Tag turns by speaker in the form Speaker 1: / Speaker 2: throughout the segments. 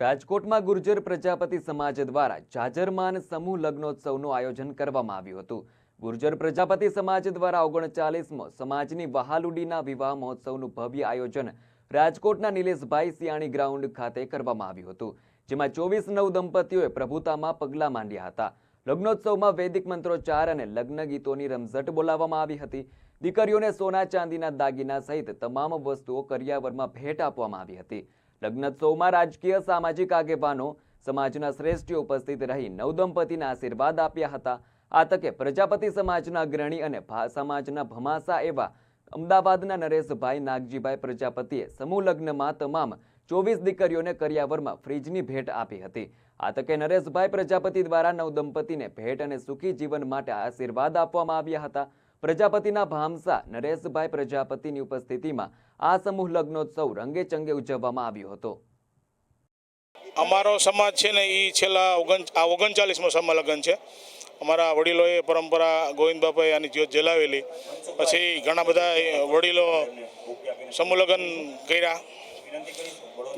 Speaker 1: રાજકોટમાં ગુર્જર પ્રજાપતિ સમાજ દ્વારા જાજરમાન સમૂહ લગ્નોત્સવનું આયોજન કરવામાં આવ્યું હતું. ગુર્જર પ્રજાપતિ સમાજ દ્વારા ઓગણચાલીસમો સમાજની વહાલુડીના વિવાહ મહોત્સવનું ભવ્ય આયોજન રાજકોટના નિલેશભાઈ સિયાણી ગ્રાઉન્ડ ખાતે કરવામાં આવ્યું હતું, જેમાં ચોવીસ નવ દંપતીઓએ પ્રભુતામાં પગલાં માંડ્યા હતા. લગ્નોત્સવમાં વૈદિક મંત્રોચ્ચાર અને લગ્ન ગીતોની રમઝટ બોલાવવામાં આવી હતી. દીકરીઓને સોના ચાંદીના દાગીના સહિત તમામ વસ્તુઓ કરિયાવરમાં ભેટ આપવામાં આવી હતી. લગ્નોત્સવમાં રાજકીય સામાજિક આગેવાનો સમાજના શ્રેષ્ઠી ઉપસ્થિત રહી નવદંપતિના આશીર્વાદ આપ્યા હતા. આ તકે પ્રજાપતિ સમાજના અગ્રણી અને સમાજના ભમાસા એવા અમદાવાદના નરેશભાઈ નાગજીભાઈ પ્રજાપતિએ સમૂહ લગ્નમાં તમામ ચોવીસ દીકરીઓને કરિયાવરમાં ફ્રીજની ભેટ આપી હતી. આ તકે નરેશભાઈ પ્રજાપતિ દ્વારા નવદંપતિને ભેટ અને સુખી જીવન માટે આશીર્વાદ આપવામાં આવ્યા હતા. પ્રજાપતિના ભામસા નરેશભાઈ પ્રજાપતિની ઉપસ્થિતિમાં આ સમૂહ લગ્નોત્સવ રંગે ચંગે ઉજવવામાં આવ્યો હતો.
Speaker 2: અમારો સમાજ છે ને એ છેલ્લા ઓગણ ઓગણચાલીસમો સમલગ્ન છે. અમારા વડીલોએ પરંપરા ગોવિંદ બાપાએ આની જ્યોત જલાવેલી. પછી ઘણા બધા વડીલો સમૂહલગ્ન કર્યા.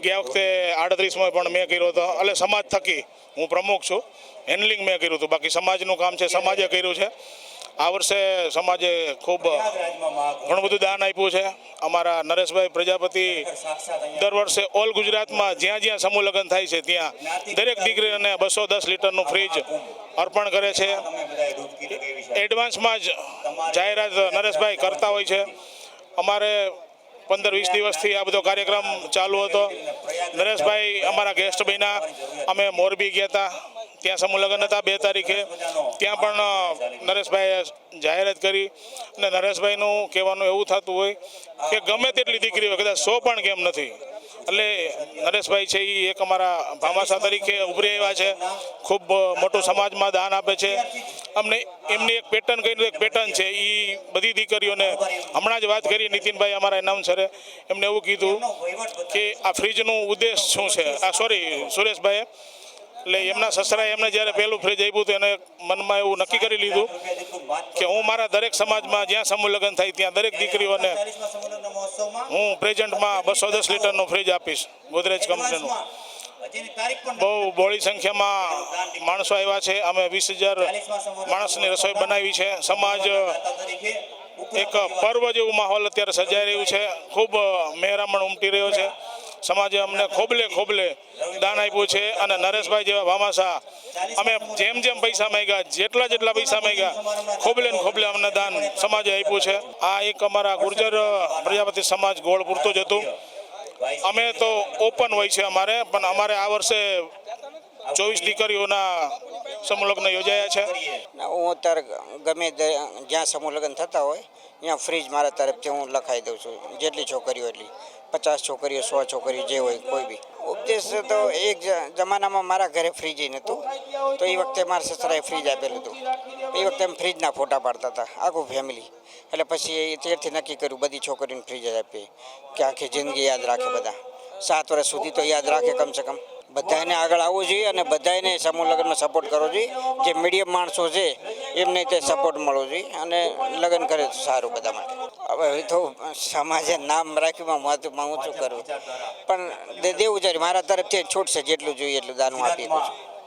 Speaker 2: ગયા વખતે આડત્રીસમાં પણ મેં કર્યો હતો. એટલે સમાજ થકી હું પ્રમુખ છું. હેન્ડલિંગ મેં કર્યું હતું. બાકી સમાજનું કામ છે, સમાજે કર્યું છે. આ વર્ષે સમાજે ખૂબ ઘણું બધું દાન આપ્યું છે. અમારા નરેશભાઈ પ્રજાપતિ દર વર્ષે ઓલ ગુજરાતમાં જ્યાં જ્યાં સમૂહ લગ્ન થાય છે ત્યાં દરેક દીકરીને બસો દસ લીટરનું ફ્રીજ અર્પણ કરે છે. એડવાન્સમાં જ જાહેરાત નરેશભાઈ કરતા હોય છે. અમારે પંદર વીસ દિવસથી આ બધો કાર્યક્રમ ચાલુ હતો. નરેશભાઈ અમારા ગેસ્ટ બન્યા. અમે મોરબી ગયા હતા. ત્યાં સમૂહ લગ્ન હતા બે તારીખે. ત્યાં પણ નરેશભાઈએ જાહેરાત કરી અને નરેશભાઈનું કહેવાનું એવું થતું હોય કે ગમે તેટલી દીકરી હોય, કદાચ સો પણ કેમ નથી. એટલે નરેશભાઈ છે એ એક અમારા ભામાસા તરીકે ઉભરી આવ્યા છે. ખૂબ મોટું સમાજમાં દાન આપે છે. અમને એમની એક પેટર્ન કહીને એક પેટર્ન છે. એ બધી દીકરીઓને હમણાં જ વાત કરી, નીતિનભાઈ અમારા એનાઉન્સરે એમને એવું કીધું કે આ ફ્રીજનું ઉદ્દેશ શું છે? આ, સોરી, સુરેશભાઈએ એટલે એમના સસરાએ એમને જ્યારે પહેલું ફ્રીજ આપ્યું તો એને મનમાં એવું નક્કી કરી લીધું કે હું મારા દરેક સમાજમાં જ્યાં સમૂહ લગ્ન થાય ત્યાં દરેક દીકરીઓને હું પ્રેઝન્ટમાં બસો દસ લીટરનું ફ્રીજ આપીશ ગોદરેજ કંપનીનું. બહુ બોળી સંખ્યામાં માણસો આવ્યા છે. અમે વીસ હજાર માણસની રસોઈ બનાવી છે. સમાજ એક પર્વ જેવું માહોલ અત્યારે સજાઈ રહ્યું છે. ખૂબ મહેરામણ ઉમટી રહ્યો છે. સમાજે અમને ખોબલે ખોબલે દાન આપ્યું છે અને નરેશભાઈ જેવા ભામાસા અમે જેમ જેમ પૈસા માંગ્યા, જેટલા જેટલા પૈસા માંગ્યા, ખોબલે ને ખોબલે અમને દાન સમાજે આપ્યું છે. આ એક અમારા ગુર્જર પ્રજાપતિ સમાજ ગોળ પૂરતો જ હતું. અમે તો ઓપન હોય છે અમારે, પણ અમારે આ વર્ષે ચોવીસ દીકરીઓના સમૂહલગ્ન યોજાયા છે.
Speaker 3: હું અત્યારે ગમે જ્યાં સમૂહલગ્ન થતા હોય, ત્યાં ફ્રીજ મારા તરફથી હું લખાઈ દઉં છું, જેટલી છોકરીઓ એટલી. પચાસ છોકરીઓ, સો છોકરીઓ જે હોય, કોઈ બી. ઉપદેશ તો એક જમાનામાં મારા ઘરે ફ્રીજ ય નહોતું તો એ વખતે મારા સસરાએ ફ્રીજ આપેલું હતું. એ વખતે એમ ફ્રીજના ફોટા પાડતા હતા, આખું ફેમિલી એટલે પછી એ ત્યારથી નક્કી કર્યું, બધી છોકરીને ફ્રીજ જ આપીએ. કે આખી જિંદગી યાદ રાખે બધા. સાત વર્ષ સુધી તો યાદ રાખે કમસે કમ. બધાને આગળ આવવું જોઈએ અને બધાને સમૂહ લગ્નમાં સપોર્ટ કરવો જોઈએ. જે મીડિયમ માણસો છે, એમને તે સપોર્ટ મળવો જોઈએ અને લગ્ન કરે તો સારું બધા માટે. હવે તો સમાજે નામ રાખ્યું મહત્વમાં હું ઊંચું કરું પણ દેવું જોઈએ મારા તરફથી છૂટશે જેટલું જોઈએ એટલું દાન આપી દઉં છું